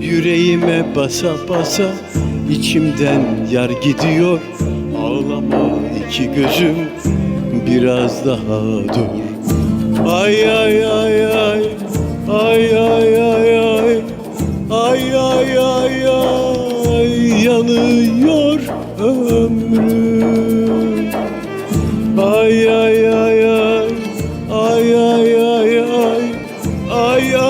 Yüreğime basa basa içimden yar gidiyor Ağlama iki gözüm biraz daha dur Ay ay ay ay Ay ay ay ay Ay ay ay ay Yanıyor ömrüm Ay ay ay ay Ay ay ay ay Ay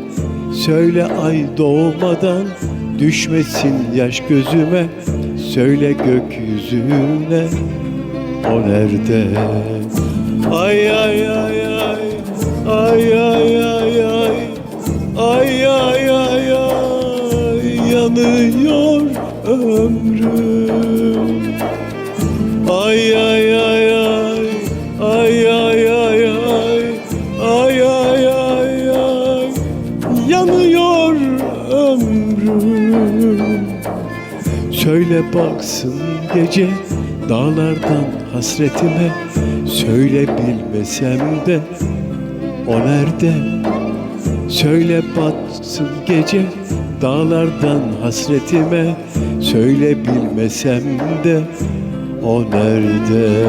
Söyle ay doğmadan düşmesin yaş gözüme Söyle gökyüzüne o nerede Ay ay ay ay Ay ay ay ay Ay ay ay ay Yanıyor ömrüm Söyle baksın gece dağlardan hasretime. Söyle bilmesem de o nerede? Söyle batsın gece dağlardan hasretime. Söyle bilmesem de o nerede